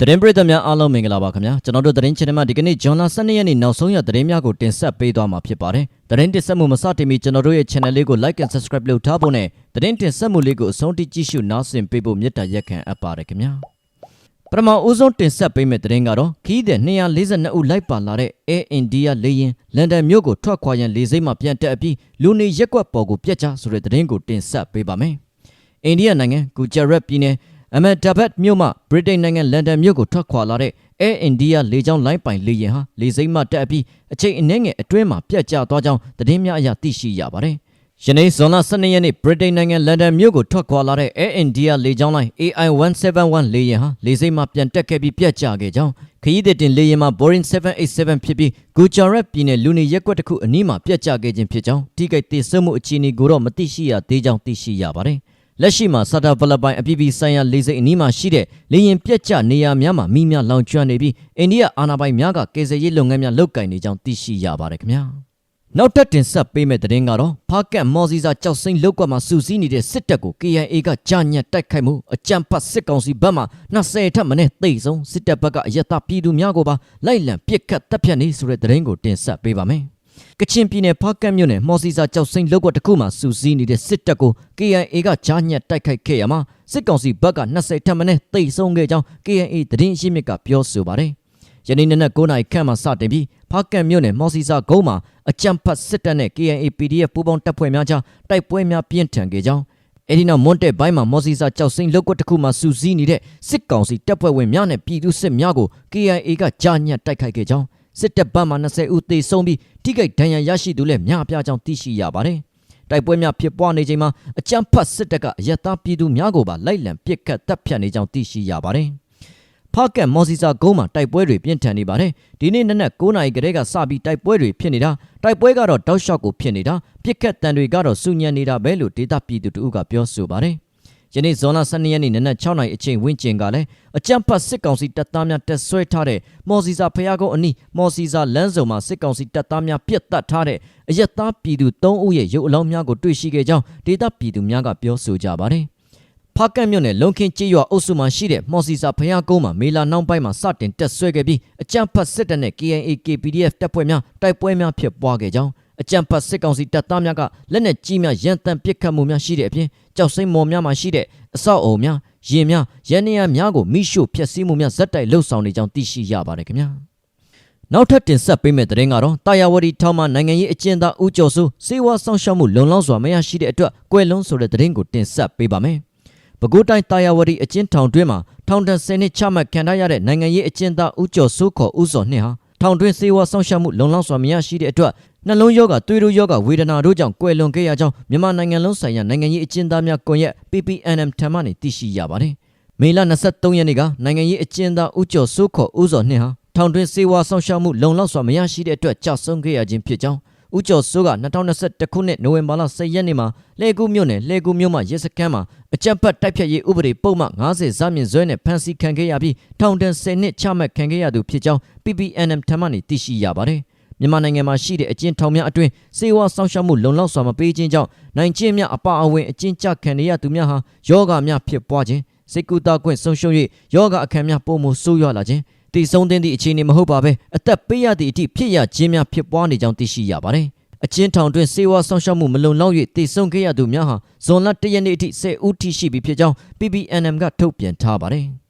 သတင်းပရိသတ်များအားလုံးမင်္ဂလာပါခင်ဗျာကျွန်တော်တို့သတင်းချင်တယ်မှာဒီကနေ့ဂျွန်လာ12ရက်နေ့နောက်ဆုံးရသတင်းများကိုတင်ဆက်ပေးသွားမှာဖြစ်ပါတယ်သတင်းတင်ဆက်မှုမစတင်မီကျွန်တော်တို့ရဲ့ channel လေးကို like and subscribe လုပ်ထားဖို့နဲ့သတင်းတင်ဆက်မှုလေးကိုအဆုံးထိကြည့်ရှုနားဆင်ပေးဖို့မေတ္တာရက်ခံအပ်ပါတယ်ခင်ဗျာပထမဦးဆုံးတင်ဆက်ပေးမယ့်သတင်းကတော့ခီးတဲ့242ဦးလိုက်ပါလာတဲ့ Air India လေယာဉ်လန်ဒန်မြို့ကိုထွက်ခွာရန်လေဆိပ်မှာပြန်တက်အပြီးလူနေရက်ကွက်ပေါ်ကိုပြက်ချဆိုတဲ့သတင်းကိုတင်ဆက်ပေးပါမယ်အိန္ဒိယနိုင်ငံဂူဂျာရတ်ပြည်နယ် အမက်ဒါဘတ်မြို့မှဗြိတိန်နိုင်ငံလန်ဒန်မြို့ကိုထွက်ခွာလာတဲ့ Air India လေကြောင်းလိုင်းပိုင်လေယာဉ်ဟာလေဆိပ်မှတက်အပြီးအချိန်အနည်းငယ်အတွင်းမှာပြတ်ကျသွားကြောင်းသတင်းများအရသိရှိရပါတယ်။ယနေ့ဇွန်လ12ရက်နေ့ဗြိတိန်နိုင်ငံလန်ဒန်မြို့ကိုထွက်ခွာလာတဲ့ Air India လေကြောင်းလိုင်း AI171 လေယာဉ်ဟာလေဆိပ်မှပြန်တက်ခဲ့ပြီးပြတ်ကျခဲ့ကြောင်းခရီးသည်တင်လေယာဉ်မှာ Boeing 787ဖြစ်ပြီး Gujarat ပြည်နယ်လူနေရက်ကွက်တစ်ခုအနီးမှာပြတ်ကျခဲ့ခြင်းဖြစ်ကြောင်းထိခိုက်ဒေဆုံးမှုအခြေအနေကိုတော့မသိရှိရသေးကြောင်းသိရှိရပါတယ်။ လက်ရှိမှာစတာဗလပိုင်အပြည်ပြည်ဆိုင်ရာလေဆိပ်အနီးမှာရှိတဲ့လေရင်ပြက်ကျနေရာများမှာမိများလောင်ကျွမ်းနေပြီးအိန္ဒိယအာဏာပိုင်များကကယ်ဆယ်ရေးလုပ်ငန်းများလုပ်ကိုင်နေကြောင်းသိရှိရပါတယ်ခင်ဗျာနောက်ထပ်တင်ဆက်ပေးမယ့်သတင်းကတော့ဖားကတ်မော်စီစာကြောက်စိမ့်လောက်ကွက်မှာစူးစီးနေတဲ့စစ်တပ်ကို KIA ကကြာညက်တိုက်ခိုက်မှုအကြမ်းဖက်စစ်ကောင်စီဘက်မှ20ထက်မနည်းသိဆုံးစစ်တပ်ဘက်ကအယက်သားပြည်သူများကိုပါလိုက်လံပစ်ခတ်တပ်ဖြတ်နေဆိုတဲ့သတင်းကိုတင်ဆက်ပေးပါမယ် ကချင်ပြည်နယ်ဖားကတ်မြို့နယ်မော်စီစာကြောက်စိမ့်လောက်ကွက်တစ်ခုမှာစူးစီးနေတဲ့စစ်တပ်ကို KIA ကကြားညက်တိုက်ခိုက်ခဲ့ရမှာစစ်ကောင်စီဘက်က20ထက်မနည်းသိဆုံးခဲ့ကြောင်း KIA သတင်းရှိမြစ်ကပြောဆိုပါတယ်။ယနေ့နေ့နဲ့9နာရီခန့်မှစတင်ပြီးဖားကတ်မြို့နယ်မော်စီစာကုန်းမှာအကြမ်းဖက်စစ်တပ်နဲ့ KIA PDF ပူးပေါင်းတပ်ဖွဲ့များကြားတိုက်ပွဲများပြင်းထန်ခဲ့ကြောင်းအဲဒီနောက်မွန်တက်ဘိုင်းမှာမော်စီစာကြောက်စိမ့်လောက်ကွက်တစ်ခုမှာစူးစီးနေတဲ့စစ်ကောင်စီတပ်ဖွဲ့ဝင်များနဲ့ပြည်သူစစ်များကို KIA ကကြားညက်တိုက်ခိုက်ခဲ့ကြောင်း စစ်တပ်ဘက်မှ20ဦးသေဆုံးပြီးထိခိုက်ဒဏ်ရာရရှိသူလည်းများပြားကြောင်းသိရှိရပါတယ်။တိုက်ပွဲများဖြစ်ပွားနေချိန်မှာအကြမ်းဖက်စစ်တပ်ကအယက်သားပြည်သူများကိုပါလိုက်လံပစ်ခတ်တပ်ဖြတ်နေကြောင်းသိရှိရပါတယ်။ဖားကတ်မော်စီစာကုန်းမှာတိုက်ပွဲတွေပြင်းထန်နေပါတယ်။ဒီနေ့နက်နက်9နာရီကတည်းကစပြီးတိုက်ပွဲတွေဖြစ်နေတာတိုက်ပွဲကတော့တောက်လျှောက်ကိုဖြစ်နေတာပြစ်ခတ်တန်တွေကတော့စုညံနေတာပဲလို့ဒေတာပြည်သူတို့ကပြောဆိုပါတယ်။ ယနေ့ဇွန်လ12ရက်နေ့နနက်6နာရီအချိန်ဝန်းကျင်ကလည်းအကြမ်းဖက်စစ်ကောင်စီတပ်သားများတက်ဆွဲထားတဲ့မော်စီစာဖျားကုန်းအနီးမော်စီစာလမ်းစုံမှာစစ်ကောင်စီတပ်သားများပြစ်တက်ထားတဲ့အရက်သားပြည်သူ3ဦးရဲ့ရုပ်အလောင်းများကိုတွေ့ရှိခဲ့ကြောင်းဒေတာပြည်သူများကပြောဆိုကြပါတယ်။ဖားကတ်မြို့နယ်လုံခင်းကျေးရွာအုပ်စုမှာရှိတဲ့မော်စီစာဖျားကုန်းမှာမေလာနောက်ပိုင်းမှာစတင်တက်ဆွဲခဲ့ပြီးအကြမ်းဖက်စစ်တပ်နဲ့ KNA KPDF တပ်ဖွဲ့များတိုက်ပွဲများဖြစ်ပွားခဲ့ကြောင်း အကြံဖတ်စစ်ကောင်စီတပ်သားများကလက်နက်ကြီးများရန်တမ်းပစ်ခတ်မှုများရှိတဲ့အပြင်ကြောက်စိမ့်မော်များမှာရှိတဲ့အဆောက်အုံများရင်များရန်နေရများကိုမိရှို့ဖျက်ဆီးမှုများဇက်တိုက်လှုပ်ဆောင်နေကြောင်းသိရှိရပါတယ်ခင်ဗျာနောက်ထပ်တင်ဆက်ပေးမယ့်သတင်းကတော့တာယာဝတီထောင်မှနိုင်ငံရေးအကျဉ်းသားဦးကျော်စိုးစေဝါဆောင်ရှောက်မှုလုံလောက်စွာမရရှိတဲ့အတွက်ကွယ်လွန်ဆိုတဲ့သတင်းကိုတင်ဆက်ပေးပါမယ်ပဲခူးတိုင်းတာယာဝတီအကျဉ်းထောင်တွင်းမှာထောင်ဒဏ်10နှစ်ချမှတ်ခံထားရတဲ့နိုင်ငံရေးအကျဉ်းသားဦးကျော်စိုးခေါ်ဦးစောနှင့်ဟာထောင်တွင်းစေဝါဆောင်ရှောက်မှုလုံလောက်စွာမရရှိတဲ့အတွက် နှလုံးယောဂသွေးတိုးယောဂဝေဒနာတို့ကြောင့်ကွယ်လွန်ခဲ့ရကြောင်းမြန်မာနိုင်ငံလုံးဆိုင်ရာနိုင်ငံရေးအကျဉ်းသားများကွန်ရက် PPNM ထံမှသိရှိရပါတယ်။မေလ23ရက်နေ့ကနိုင်ငံရေးအကျဉ်းသားဦးကျော်စိုးခေါ်ဦးစောနှင့်ဟာထောင်တွင်းစေဝါဆောင်ရှောက်မှုလုံလောက်စွာမရရှိတဲ့အတွက်ကြာဆုံးခဲ့ရခြင်းဖြစ်ကြောင်းဦးကျော်စိုးက2021ခုနှစ်နိုဝင်ဘာလ10ရက်နေ့မှာလှဲကူးမြို့နယ်လှဲကူးမြို့မှာရဲစခန်းမှာအကြမ်းဖက်တိုက်ဖြတ်ရေးဥပဒေပုံမှန်90ဇာမြင့်ဇွဲနဲ့ဖမ်းဆီးခံခဲ့ရပြီးထောင်ဒဏ်10နှစ်ချမှတ်ခံခဲ့ရသူဖြစ်ကြောင်း PPNM ထံမှသိရှိရပါတယ်။ မြန်မာနိုင်ငံမှာရှိတဲ့အကျဉ်းထောင်များအတွင်းစေဝါဆောင်ရှောက်မှုလုံလောက်စွာမပေးခြင်းကြောင့်နိုင်ကျင့်များအပါအဝင်အကျဉ်းချခံရသူများဟာယောဂများဖြစ်ပွားခြင်းစိတ်ကူတာခွင့်ဆုံးရှုံး၍ယောဂအခမ်းများပုံမှုဆိုးရွားလာခြင်းတည်ဆုံးတဲ့အခြေအနေမဟုတ်ပါဘဲအသက်ပေးရသည့်အထိဖြစ်ရခြင်းများဖြစ်ပွားနေကြောင်းသိရှိရပါတယ်။အကျဉ်းထောင်တွင်စေဝါဆောင်ရှောက်မှုမလုံလောက်၍တည်ဆုံခဲ့ရသူများဟာဇွန်လ၁ရက်နေ့အထိ10ဦးထိရှိပြီဖြစ်ကြောင်း PPNM ကထုတ်ပြန်ထားပါတယ်။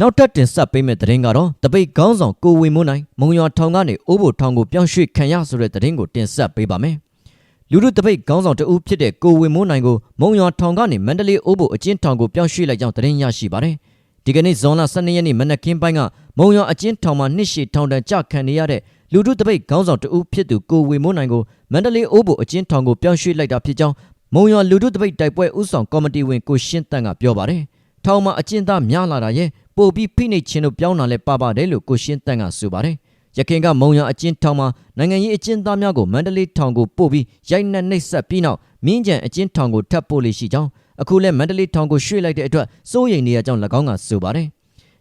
နောက်ထပ်တင်ဆက်ပေးမယ့်သတင်းကတော့တပိတ်ခေါင်းဆောင်ကိုဝေမိုးနိုင်မုံရွာထောင်ကနေအိုးဘိုထောင်ကိုပြောင်းရွှေ့ခံရဆိုတဲ့သတင်းကိုတင်ဆက်ပေးပါမယ်။လူလူတပိတ်ခေါင်းဆောင်တဦးဖြစ်တဲ့ကိုဝေမိုးနိုင်ကိုမုံရွာထောင်ကနေမန္တလေးအိုးဘိုအကျဉ်းထောင်ကိုပြောင်းရွှေ့လိုက်ကြောင်းသတင်းရရှိပါတယ်။ဒီကနေ့ဇွန်လ12ရက်နေ့မနက်ခင်းပိုင်းကမုံရွာအကျဉ်းထောင်မှာနှစ်ရှည်ထောင်ဒဏ်ကြခံနေရတဲ့လူလူတပိတ်ခေါင်းဆောင်တဦးဖြစ်သူကိုဝေမိုးနိုင်ကိုမန္တလေးအိုးဘိုအကျဉ်းထောင်ကိုပြောင်းရွှေ့လိုက်တာဖြစ်ကြောင်းမုံရွာလူလူတပိတ်တိုက်ပွဲဥဆောင်ကော်မတီဝင်ကိုရှင်းတန်းကပြောပါတယ်။ထောင်မှာအကျဉ်းသားများလာတာရဲ့ ပို့ပြီးဖိနှိပ်ခြင်းတို့ပြောင်းလာလဲပါပါတယ်လို့ကိုရှင်းတန်းကဆိုပါတယ်။ရခိုင်ကမုံရအကျဉ်းထောင်မှာနိုင်ငံရေးအကျဉ်းသားများကိုမန္တလေးထောင်ကိုပို့ပြီးရိုက်နှက်နှိပ်စက်ပြီးနောက်မင်းကြံအကျဉ်းထောင်ကိုထပ်ပို့လိရှိကြောင်းအခုလဲမန္တလေးထောင်ကိုရွှေ့လိုက်တဲ့အတွက်စိုးရိမ်နေရကြောင်း၎င်းကဆိုပါတယ်။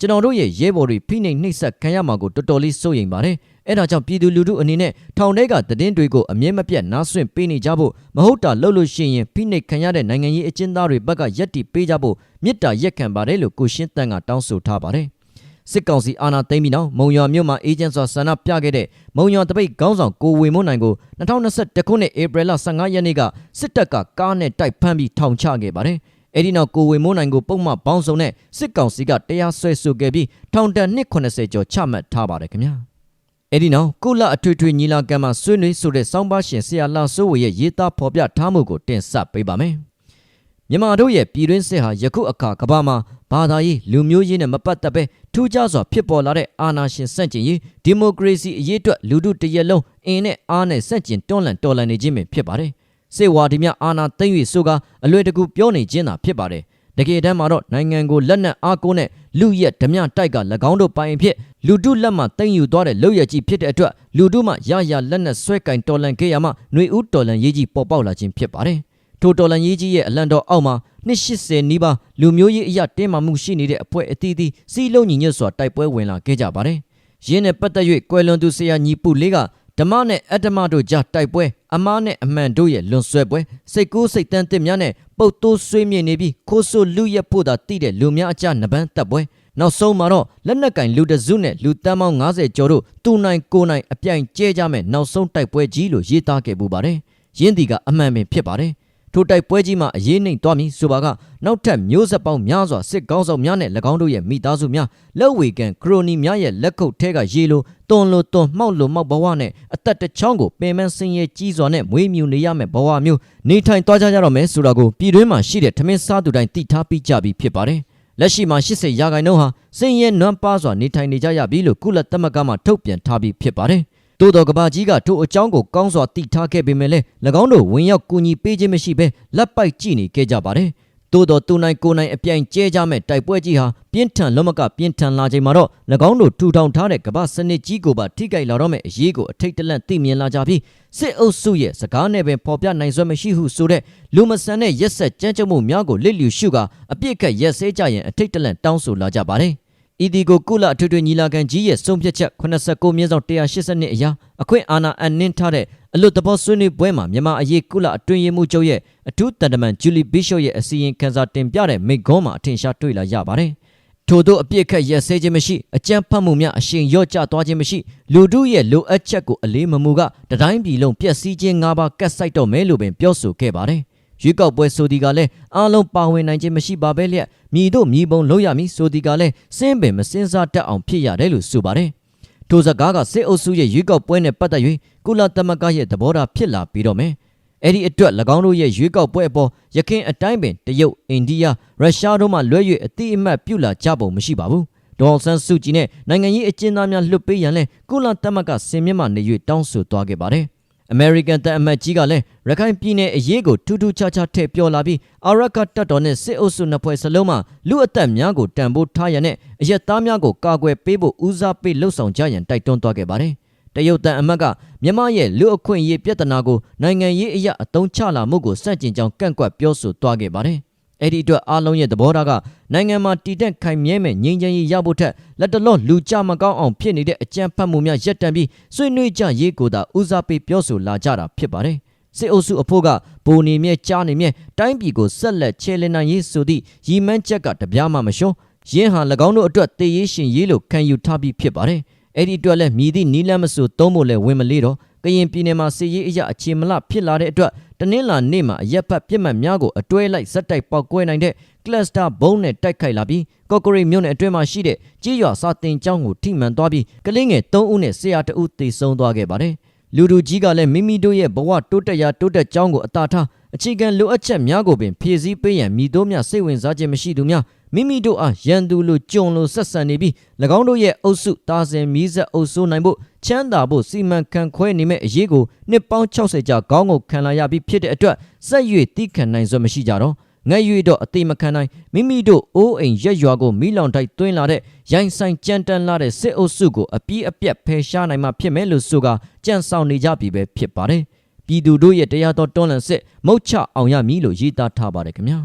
ကျွန်တော်တို့ရဲ့ရဲဘော်တွေဖိနှိပ်နှိပ်စက်ခံရမှာကိုတော်တော်လေးစိုးရိမ်ပါတယ်။အဲဒါကြောင့်ပြည်သူလူထုအနေနဲ့ထောင်ထဲကသတင်းတွေကိုအမြဲမပြတ်နားဆွင့်ပေးနေကြဖို့မဟုတ်တာလုပ်လို့ရှိရင်ဖိနှိပ်ခံရတဲ့နိုင်ငံရေးအကျဉ်းသားတွေဘက်ကရက်တီပေးကြဖို့မြစ်တာရက်ခံပါတယ်လို့ကိုရှင်းတန်းကတောင်းဆိုထားပါတယ်။စစ်ကောင်စီအာဏာသိမ်းပြီးနောက်မုံရွာမြို့မှာအေဂျင့်စွာဆန္ဒပြခဲ့တဲ့မုံရွာတပိတ်ခေါင်းဆောင်ကိုဝေမွန်းနိုင်ကို2021ခုနှစ်ဧပြီလ15ရက်နေ့ကစစ်တပ်ကကားနဲ့တိုက်ဖမ်းပြီးထောင်ချခဲ့ပါတယ်။ အဲဒီနောက်ကိုဝေမွန်းနိုင်ကိုပုံမှန်ပေါင်းစုံနဲ့စစ်ကောင်စီကတရားစွဲဆိုခဲ့ပြီးထောင်ဒဏ်190ကျော်ချမှတ်ထားပါတယ်ခင်ဗျာ။အဲဒီနောက်ကုလအထွေထွေညီလာခံမှာဆွေးနွေးဆိုတဲ့စောင်းပါရှင်ဆရာလာစိုးဝေရဲ့ရေးသားဖော်ပြထားမှုကိုတင်ဆက်ပေးပါမယ်။မြန်မာတို့ရဲ့ပြည်တွင်းစစ်ဟာယခုအခါကမ္ဘာမှာဘာသာရေးလူမျိုးရေးနဲ့မပတ်သက်ပဲထူးခြားစွာဖြစ်ပေါ်လာတဲ့အာဏာရှင်စန့်ကျင်ရေးဒီမိုကရေစီအရေးအတွက်လူထုတရက်လုံးအင်းနဲ့အားနဲ့စန့်ကျင်တွန်းလှန်တော်လှန်နေခြင်းပဲဖြစ်ပါတယ်။ စေဝါဒီများအာဏာသိမ်း၍ဆိုကအလွယ်တကူပြောနေခြင်းသာဖြစ်ပါတယ်။တကယ်တမ်းမှာတော့နိုင်ငံကိုလက်နက်အားကိုးနဲ့လူရက်ဓမြတိုက်က၎င်းတို့ပိုင်ဖြစ်လူထုလက်မှသိမ်းယူသွားတဲ့လောက်ရကြီးဖြစ်တဲ့အတွက်လူထုမှရရလက်နက်ဆွဲကင်တော်လှန်ခဲ့ရမှຫນွေဦးတော်လှန်ရေးကြီးပေါ်ပေါက်လာခြင်းဖြစ်ပါတယ်။ထိုတော်လှန်ရေးကြီးရဲ့အလံတော်အောက်မှာနှစ်80နီးပါးလူမျိုးရေးအရာတင်းမာမှုရှိနေတဲ့အဖွဲ့အသီးသီးစီးလုံးညီညွတ်စွာတိုက်ပွဲဝင်လာခဲ့ကြပါတယ်။ရင်းနဲ့ပတ်သက်၍ကွယ်လွန်သူဆရာညီပုလေးက ဓမ္မနဲ့အတ္တမတို့ကြားတိုက်ပွဲအမားနဲ့အမှန်တို့ရဲ့လွန်ဆွဲပွဲစိတ်ကူးစိတ်တန်းတစ်များနဲ့ပုတ်တိုးဆွေးမြေ့နေပြီးခိုးဆိုလူရက်ဖို့သာတိတဲ့လူများအကြနပန်းတပ်ပွဲနောက်ဆုံးမှာတော့လက်နက်ကင်လူတစုနဲ့လူတန်းပေါင်း90ကျော်တို့တူနိုင်ကိုနိုင်အပြိုင်ကျဲကြမဲ့နောက်ဆုံးတိုက်ပွဲကြီးလို့ရေးသားခဲ့ပူပါတယ်။ရင်းဒီကအမှန်ပင်ဖြစ်ပါတယ်။ ထိုတိုက်ပွဲကြီးမှာအရေးနှိမ်သွားမည်ဆိုပါကနောက်ထပ်မျိုးဆက်ပေါင်းများစွာစစ်ကောင်းဆောင်များနဲ့၎င်းတို့ရဲ့မိသားစုများလက်ဝေကန်ခရိုနီများရဲ့လက်ခုပ်ထဲကရေလိုတွန်လိုတွန်မှောက်လိုမှောက်ဘဝနဲ့အသက်တစ်ချောင်းကိုပင်မဆင်းရဲကြီးစွာနဲ့မွေးမြူနေရမယ့်ဘဝမျိုးနေထိုင်သွားကြကြတော့မယ်ဆိုတာကိုပြည်တွင်းမှာရှိတဲ့ထမင်းစားသူတိုင်းသိထားပြီးကြပြီဖြစ်ပါတယ်လက်ရှိမှာ80ရာခိုင်နှုန်းဟာစင်ရဲနွမ်းပါစွာနေထိုင်နေကြရပြီလို့ကုလသမဂ္ဂမှထုတ်ပြန်ထားပြီးဖြစ်ပါတယ်။ သို့တော်ကဘာကြီးကထို့အကြောင်းကိုကောင်းစွာသိထားခဲ့ပေမဲ့လည်း၎င်းတို့ဝင်ရောက်ကူညီပေးခြင်းမရှိဘဲလက်ပိုက်ကြည့်နေခဲ့ကြပါတယ်။သို့တော်သူနိုင်ကိုနိုင်အပြိုင်ကျဲကြမဲ့တိုက်ပွဲကြီးဟာပြင်းထန်လုံးမကပြင်းထန်လာချိန်မှာတော့၎င်းတို့ထူထောင်ထားတဲ့ကမ္ဘာစနစ်ကြီးကိုပါထိခိုက်လာတော့မဲ့အရေးကိုအထိတ်တလန့်သိမြင်လာကြပြီးစစ်အုပ်စုရဲ့စကားနဲ့ပင်ပေါ်ပြနိုင်စွမ်းမရှိဟုဆိုတဲ့လူမဆန်တဲ့ရက်ဆက်ကြမ်းကြုတ်မှုများကိုလစ်လျူရှုကအပြစ်ခတ်ရက်စဲကြရင်အထိတ်တလန့်တောင်းဆိုလာကြပါတယ်။ ဤဒီကိုကုလအထွေထွေညီလာခံကြီးရဲ့ဆုံးဖြတ်ချက်89မြင်းဆောင်182အရာအခွင့်အာဏာအနှင်းထားတဲ့အလွတ်တဘောဆွေးနွေးပွဲမှာမြန်မာအရေးကုလအတွင်းရေးမှူးချုပ်ရဲ့အထူးတန်တမန်ဂျူလီဘီရှို့ရဲ့အစီရင်ခံစာတင်ပြတဲ့မိကွန်းမှာအထင်ရှားတွေ့လာရပါတယ်။ထို့သောအပြစ်ခတ်ရက်စဲခြင်းမရှိအကြမ်းဖက်မှုများအရှင်ရော့ကျသွားခြင်းမရှိလူတို့ရဲ့လိုအပ်ချက်ကိုအလေးမမူကတတိုင်းပြည်လုံးပျက်စီးခြင်း၅ပါးကတ်ဆိုင်တော့မယ်လို့ပင်ပြောဆိုခဲ့ပါတယ်။ ရွေးကောက်ပွဲဆိုဒီကလည်းအားလုံးပါဝင်နိုင်ခြင်းမရှိပါပဲလျက်မြည်တို့မြည်ပုံလုံးရမည်ဆိုဒီကလည်းစင်းပင်မစင်းစားတတ်အောင်ဖြစ်ရတယ်လို့ဆိုပါတယ်။ထိုစကားကစစ်အုပ်စုရဲ့ရွေးကောက်ပွဲနဲ့ပတ်သက်၍ကုလသမဂ္ဂရဲ့သဘောထားဖြစ်လာပြီးတော့မယ်။အဲ့ဒီအတွက်၎င်းတို့ရဲ့ရွေးကောက်ပွဲအပေါ်ရခိုင်အတိုင်းပင်တရုတ်အိန္ဒိယရုရှားတို့မှလွဲ၍အတိအမှတ်ပြုလာကြပုံမရှိပါဘူး။ဒေါ်ဆန်းစုကြည်နဲ့နိုင်ငံရေးအကျဉ်းသားများလွတ်ပေးရန်လဲကုလသမဂ္ဂစင်မြင့်မှနေ၍တောင်းဆိုသွားခဲ့ပါတယ်။ အမေရိကန်တပ်အမတ်ကြီးကလည်းရခိုင်ပြည်နယ်အရေးကိုထူးထူးခြားခြားထည့်ပြောလာပြီးအာရကတပ်တော်နဲ့စစ်အုပ်စုနှစ်ဖွဲ့စလုံးမှာလူအသက်များကိုတန်ဖိုးထားရန်နဲ့အရက်သားများကိုကာကွယ်ပေးဖို့ဦးစားပေးလှုံ့ဆော်ကြရန်တိုက်တွန်းသွားခဲ့ပါတယ်။တရုတ်တန်အမတ်ကမြန်မာရဲ့လူအခွင့်အရေးပြဿနာကိုနိုင်ငံရေးအရာအသုံးချလာမှုကိုစန့်ကျင်ကြောင်းကန့်ကွက်ပြောဆိုသွားခဲ့ပါတယ်။ အဲ့ဒီအတွက်အားလုံးရဲ့သဘောထားကနိုင်ငံမှာတည်တံ့ခိုင်မြဲမဲ့ငြိမ်းချမ်းရေးရဖို့ထက်လက်တလော့လူကြမကောင်းအောင်ဖြစ်နေတဲ့အကြမ်းဖက်မှုများရပ်တန့်ပြီးဆွေးနွေးကြရေးကိုသာဦးစားပေးပြောဆိုလာကြတာဖြစ်ပါတယ်စစ်အုပ်စုအဖို့ကပုံနေမြဲကြားနေမြဲတိုင်းပြည်ကိုဆက်လက်ချဲလင်းနိုင်ရေးဆိုသည့်ရည်မှန်းချက်ကတပြားမှမလျှော့ရင်းဟာ၎င်းတို့အတွက်တည်ရေးရှင်ရေးလို့ခံယူထားပြီးဖြစ်ပါတယ်အဲ့ဒီအတွက်လည်းမြည်သည့်နီလန်းမဆိုသုံးဖို့လည်းဝင်မလေးတော့ကရင်ပြည်နယ်မှာစစ်ရေးအရာအခြေမလဖြစ်လာတဲ့အတွက် တနင်္လာနေ့မှာအရက်ဖတ်ပြစ်မှတ်များကိုအတွဲလိုက်ဇက်တိုက်ပေါက်ကွဲနိုင်တဲ့ကလစတာဘုံနဲ့တိုက်ခိုက်လာပြီးကော့ကရိတ်မြို့နယ်အတွင်းမှာရှိတဲ့ကြေးရွာစာတင်ကျောင်းကိုထိမှန်သွားပြီးကလေးငယ်3ဦးနဲ့ဆရာ2ဦးသေဆုံးသွားခဲ့ပါတယ်။လူလူကြီးကလည်းမိမိတို့ရဲ့ဘဝတိုးတက်ရာတိုးတက်ကြောင်းကိုအသာထားအခြေခံလိုအပ်ချက်များကိုပင်ဖြည့်ဆည်းပေးရန်မိတို့များစိတ်ဝင်စားခြင်းမရှိသူများ မိမိတို့အားရန်သူလိုကြုံလိုဆက်ဆံနေပြီး၎င်းတို့ရဲ့အုပ်စုတာစင်မီးဆက်အုပ်စိုးနိုင်ဖို့ချမ်းသာဖို့စီမံခန့်ခွဲနေမဲ့အရေးကိုနှစ်ပေါင်း60ကြာခေါင်းကိုခံလာရပြီးဖြစ်တဲ့အတွက်စက်ရွေတိခံနိုင်စွမ်းမရှိကြတော့ငက်ရွေတော့အတိမခံနိုင်မိမိတို့အိုးအိမ်ရက်ရွာကိုမိလောင်တိုက်သွင်းလာတဲ့ရိုင်းဆိုင်ကြမ်းတမ်းလာတဲ့စစ်အုပ်စုကိုအပြည့်အပြတ်ဖယ်ရှားနိုင်မှဖြစ်မယ်လို့ဆိုကကြံ့ဆောင်နေကြပြီပဲဖြစ်ပါတယ်ပြည်သူတို့ရဲ့တရားတော်တွန်းလှန်စစ်မုတ်ချအောင်ရမည်လို့ရေးသားထားပါတယ်ခင်ဗျာ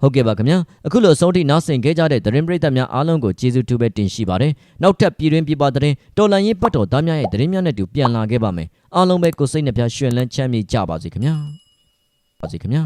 ဟုတ်ကဲ့ပါခင်ဗျာအခုလိုအဆုံးထိနားဆင်ခဲ့ကြတဲ့သတင်းပရိသတ်များအားလုံးကိုကျေးဇူးတူပဲတင်ရှိပါတယ်နောက်ထပ်ပြည်တွင်းပြည်ပသတင်းတော်လန်ရေးပတ်တော်သားများရဲ့သတင်းများနဲ့တူပြန်လာခဲ့ပါမယ်အားလုံးပဲကိုစိတ်နှပြရှင်လန်းချမ်းမြေ့ကြပါစေခင်ဗျာပါစေခင်ဗျာ